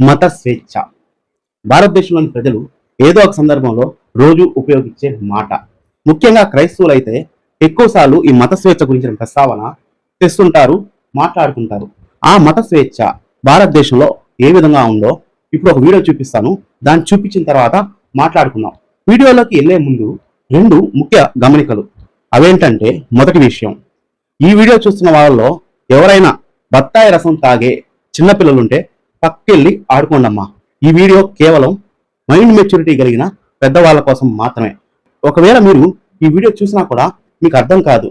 మత స్వేచ్ఛ. భారతదేశంలోని ప్రజలు ఏదో ఒక సందర్భంలో రోజు ఉపయోగించే మాట. ముఖ్యంగా క్రైస్తవులైతే ఎక్కువసార్లు ఈ మత స్వేచ్ఛ గురించిన ప్రస్తావన తెస్తుంటారు మాట్లాడుకుంటారు. ఆ మత స్వేచ్ఛ భారతదేశంలో ఏ విధంగా ఉందో ఇప్పుడు ఒక వీడియో చూపిస్తాను. దాన్ని చూపించిన తర్వాత మాట్లాడుకుందాం. వీడియోలోకి వెళ్ళే ముందు రెండు ముఖ్య గమనికలు. అవేంటంటే మొదటి విషయం ఈ వీడియో చూస్తున్న వాళ్ళలో ఎవరైనా బత్తాయి రసం తాగే చిన్నపిల్లలుంటే పక్కెళ్ళి ఆడుకోండమ్మా. ఈ వీడియో కేవలం మైండ్ మెచ్యూరిటీ కలిగిన పెద్దవాళ్ళ కోసం మాత్రమే. ఒకవేళ మీరు ఈ వీడియో చూసినా కూడా మీకు అర్థం కాదు.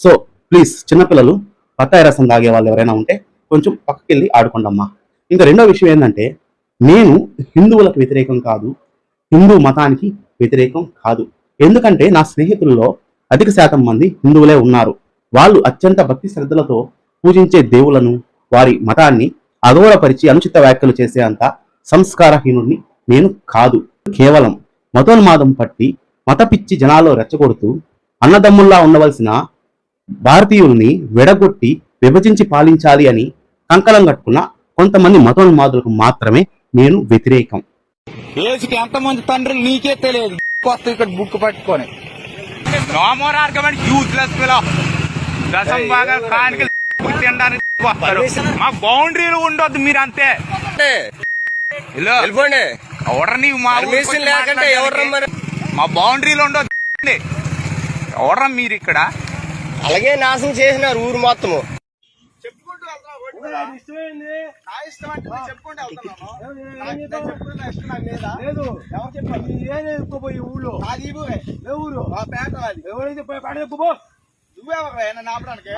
సో ప్లీజ్ చిన్నపిల్లలు బత్తాయి రసం తాగే వాళ్ళు ఎవరైనా ఉంటే కొంచెం పక్కకెళ్ళి ఆడుకోండమ్మా. ఇంకా రెండో విషయం ఏంటంటే నేను హిందువులకు వ్యతిరేకం కాదు. హిందూ మతానికి వ్యతిరేకం కాదు. ఎందుకంటే నా స్నేహితుల్లో అధిక శాతం మంది హిందువులే ఉన్నారు. వాళ్ళు అత్యంత భక్తి శ్రద్ధలతో పూజించే దేవులను వారి మతాన్ని అగౌరవపరిచి అనుచిత వ్యాఖ్యలు చేసే అంత సంస్కారహీనుడిని నేను కాదు. కేవలం మతోన్మాదం పట్టి మత పిచ్చి జనాల్లో రెచ్చగొడుతూ అన్నదమ్ముల్లా ఉండవలసిన భారతీయుల్ని వెడగొట్టి విభజించి పాలించాలి అని కంకణం కట్టుకున్న కొంతమంది మతోన్మాదులకు మాత్రమే నేను వ్యతిరేకం. ఏసుకి ఎంతమంది తండ్రులు నీకే తెలియదు. ఇక్కడ బుక్ పట్టుకొని. నో మోర్ ఆర్గ్యుమెంట్ యూజ్లెస్ తినడానికి వస్తారు మా బౌండరీలు ఉండొద్దు మీరు అంతే. వెళ్ళిపోండి. మా ఊరికి పర్మిషన్ వచ్చి లేకంటే ఎవరు రమ్మని? మా బౌండరీలు ఉండొద్దు. ఎవరా మీరు ఇక్కడ? అలాగే నాశనం చేసినారు ఊరు మొత్తము. ఊళ్ళో ఏ ఊరు? ఎవరైతే పోయి పేట ఎక్కుపో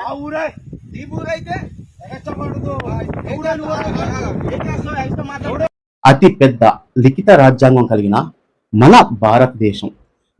ఆ ఊరే. ఎవడే నువ్వు? అతి పెద్ద లిఖిత రాజ్యాంగం కలిగిన మన భారతదేశం.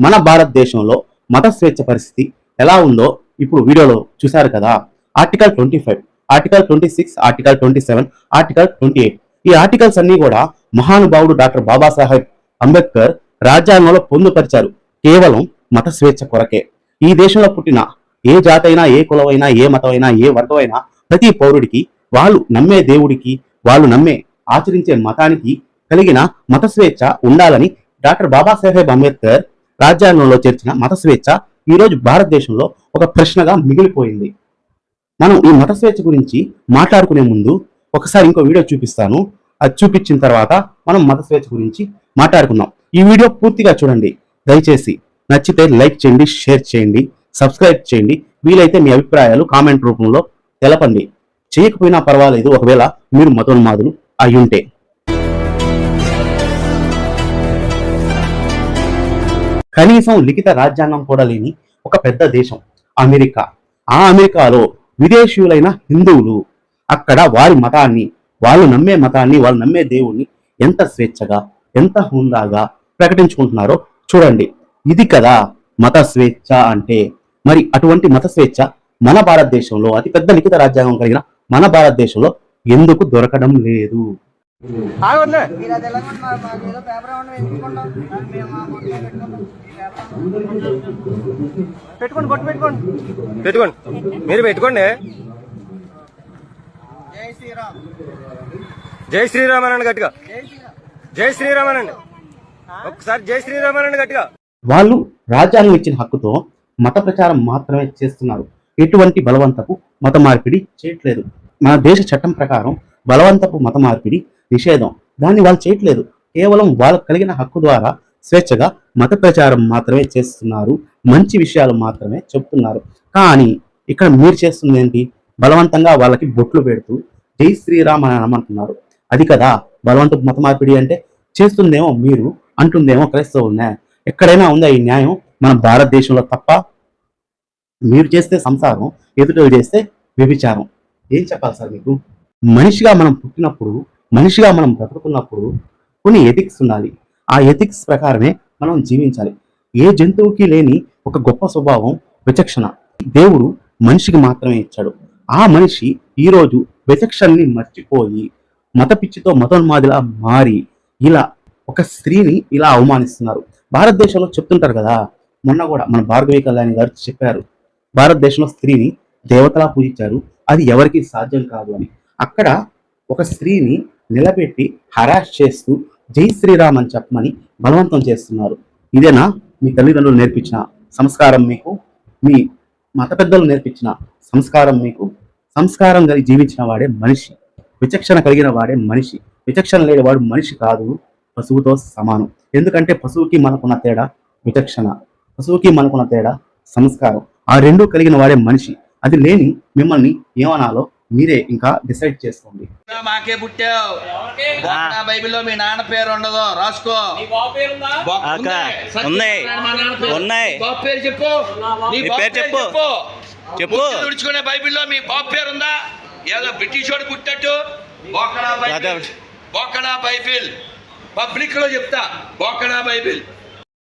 మన భారతదేశంలో మత స్వేచ్ఛ పరిస్థితి ఎలా ఉందో ఇప్పుడు వీడియోలో చూశారు కదా. Article twenty five article twenty six article twenty seven article twenty eight ఈ ఆర్టికల్స్ అన్ని కూడా మహానుభావుడు డాక్టర్ బాబాసాహెబ్ అంబేద్కర్ రాజ్యాంగంలో పొందుపరిచారు. కేవలం మత స్వేచ్ఛ కొరకే. ఈ దేశంలో పుట్టిన ఏ జాతైనా ఏ కులమైనా ఏ మతమైనా ఏ వర్గమైనా ప్రతి పౌరుడికి వాళ్ళు నమ్మే దేవుడికి వాళ్ళు నమ్మే ఆచరించే మతానికి కలిగిన మత స్వేచ్ఛ ఉండాలని డాక్టర్ బాబాసాహెబ్ అంబేద్కర్ రాజ్యాంగంలో చేర్చిన మత స్వేచ్ఛ ఈరోజు భారతదేశంలో ఒక ప్రశ్నగా మిగిలిపోయింది. మనం ఈ మత స్వేచ్ఛ గురించి మాట్లాడుకునే ముందు ఒకసారి ఇంకో వీడియో చూపిస్తాను. అది చూపించిన తర్వాత మనం మత స్వేచ్ఛ గురించి మాట్లాడుకుందాం. ఈ వీడియో పూర్తిగా చూడండి. దయచేసి నచ్చితే లైక్ చేయండి షేర్ చేయండి సబ్స్క్రైబ్ చేయండి. వీలైతే మీ అభిప్రాయాలు కామెంట్ రూపంలో తెలపండి. చేయకపోయినా పర్వాలేదు ఒకవేళ మీరు మతోన్మాదులు అయ్యుంటే. కనీసం లిఖిత రాజ్యాంగం కూడా లేని ఒక పెద్ద దేశం అమెరికా. ఆ అమెరికాలో విదేశీయులైన హిందువులు అక్కడ వారి మతాన్ని వాళ్ళు నమ్మే మతాన్ని వాళ్ళు నమ్మే దేవుణ్ణి ఎంత స్వేచ్ఛగా ఎంత హుందాగా ప్రకటించుకుంటున్నారో చూడండి. ఇది కదా మత స్వేచ్ఛ అంటే. మరి అటువంటి మత స్వేచ్ఛ మన భారతదేశంలో అతిపెద్ద లిఖిత రాజ్యాంగం కలిగిన మన భారతదేశంలో ఎందుకు దొరకడం లేదు? పెట్టుకోండి కొట్టు పెట్టుకోండి. పెట్టుకోండి. మీరు పెట్టుకోండి. జై శ్రీరామ్. జై శ్రీరామ్ అనండి గట్టిగా. జై శ్రీరామ్. జై శ్రీరామ్ అనండి ఒకసారి జై శ్రీరామ్ అనండి గట్టిగా. వాళ్ళు రాజ్యాంగం ఇచ్చిన హక్కుతో మత ప్రచారం మాత్రమే చేస్తున్నారు. ఎటువంటి బలవంతపు మత మార్పిడి చేయట్లేదు. మన దేశ చట్టం ప్రకారం బలవంతపు మత మార్పిడి నిషేధం. దాన్ని వాళ్ళు చేయట్లేదు. కేవలం వాళ్ళకు కలిగిన హక్కు ద్వారా స్వేచ్ఛగా మత ప్రచారం మాత్రమే చేస్తున్నారు. మంచి విషయాలు మాత్రమే చెప్తున్నారు. కానీ ఇక్కడ మీరు చేస్తుంది ఏంటి? బలవంతంగా వాళ్ళకి బొట్లు పెడుతూ జై శ్రీరామ్ అని అనమంటున్నారు. అది కదా బలవంతపు మత మార్పిడి అంటే? చేస్తుందేమో మీరు అంటుందేమో క్రైస్తవులనే. ఎక్కడైనా ఉందా ఈ న్యాయం? మన భారతదేశంలో తప్ప మీరు చేస్తే సంసారం ఎదుటి చేస్తే వ్యభిచారం. ఏం చెప్పాలి సార్ మీకు? మనిషిగా మనం పుట్టినప్పుడు మనిషిగా మనం బ్రతుకుతున్నప్పుడు కొన్ని ఎథిక్స్ ఉండాలి. ఆ ఎథిక్స్ ప్రకారమే మనం జీవించాలి. ఏ జంతువుకి లేని ఒక గొప్ప స్వభావం విచక్షణ. దేవుడు మనిషికి మాత్రమే ఇచ్చాడు. ఆ మనిషి ఈరోజు విచక్షణని మర్చిపోయి మత పిచ్చితో మతోన్మాదిలా మారి ఇలా ఒక స్త్రీని ఇలా అవమానిస్తున్నారు. భారతదేశంలో చెప్తుంటారు కదా మొన్న కూడా మన భార్గవి కళ్యాణి గారు చెప్పారు భారతదేశంలో స్త్రీని దేవతలా పూజించారు. అది ఎవరికి సాధ్యం కాదు అని. అక్కడ ఒక స్త్రీని నిలబెట్టి హరాష్ చేస్తూ జై శ్రీరామ్ అని చెప్పమని బలవంతం చేస్తున్నారు. ఇదేనా మీ తల్లిదండ్రులు నేర్పించిన సంస్కారం మీకు? మీ మత పెద్దలు నేర్పించిన సంస్కారం మీకు? సంస్కారం కలిగి జీవించిన వాడే మనిషి. విచక్షణ కలిగిన వాడే మనిషి. విచక్షణ లేనివాడు మనిషి కాదు. పశువుతో సమానం. ఎందుకంటే పశువుకి మనకున్న తేడా విచక్షణ. పశువుకి మనకున్న తేడా సంస్కారం. ఆ రెండు కలిగిన వాడే మనిషి. అది లేని మిమ్మల్ని ఏమనాలో మీరే ఇంకా డిసైడ్ చేసుకోండి. మాకే పుట్టావు. బైబిల్లో మీ నాన్న పేరు ఉండదు. రాసుకో. ఉన్నాయి. ఉన్నాయి. పేరు చెప్పు. పేరు చెప్పు. తుడుచుకునే బైబిల్లో మీ బాబు పేరు ఉందా ఏదో బ్రిటిష్ వాడు పుట్టట్టు బొక్కడా బైబిల్. అదే. బొక్కడా బైబిల్. పబ్లిక్లో చెప్తా. బొక్కడా బైబిల్.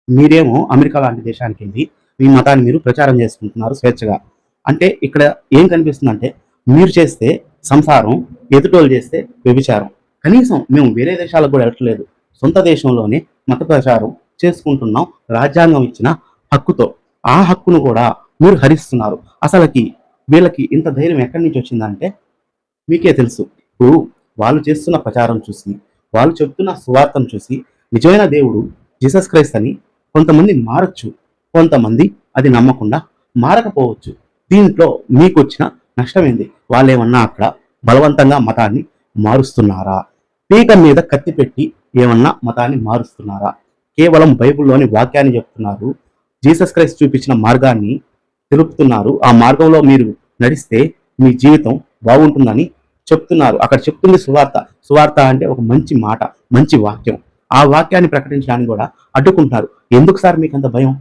మీరేమో అమెరికా లాంటి దేశానికి వెళ్ళి మీ మతాన్ని మీరు ప్రచారం చేసుకుంటున్నారు స్వేచ్ఛగా. అంటే ఇక్కడ ఏం కనిపిస్తుందంటే మీరు చేస్తే సంసారం ఎదుటోళ్ళు చేస్తే వ్యభిచారం. కనీసం మేము వేరే దేశాలకు కూడా వెళ్ళట్లేదు. సొంత దేశంలోనే మత ప్రచారం చేసుకుంటున్నాం. రాజ్యాంగం ఇచ్చిన హక్కుతో. ఆ హక్కును కూడా మీరు హరిస్తున్నారు. అసలుకి వీళ్ళకి ఇంత ధైర్యం ఎక్కడి నుంచి వచ్చిందంటే మీకే తెలుసు. ఇప్పుడు వాళ్ళు చేస్తున్న ప్రచారం చూసి వాళ్ళు చెప్తున్న సువార్తను చూసి నిజమైన దేవుడు జీసస్ క్రైస్త్ అని కొంతమంది మారచ్చు. కొంతమంది అది నమ్మకుండా మారకపోవచ్చు. దీంట్లో మీకు వచ్చిన నష్టం ఏంది వాళ్ళు ఏమన్నా అక్కడ బలవంతంగా మతాన్ని మారుస్తున్నారా? పీక మీద కత్తి పెట్టి ఏమన్నా మతాన్ని మారుస్తున్నారా? కేవలం బైబిల్లోని వాక్యాన్ని చెప్తున్నారు. జీసస్ క్రైస్ట్ చూపించిన మార్గాన్ని తెలుపుతున్నారు. ఆ మార్గంలో మీరు నడిస్తే మీ జీవితం బాగుంటుందని చెప్తున్నారు. అక్కడ చెప్తుంది సువార్త. సువార్త అంటే ఒక మంచి మాట మంచి వాక్యం. ఆ వాక్యాన్ని ప్రకటించడానికి కూడా అడ్డుకుంటున్నారు. ఎందుకు సార్ మీకు అంత భయం?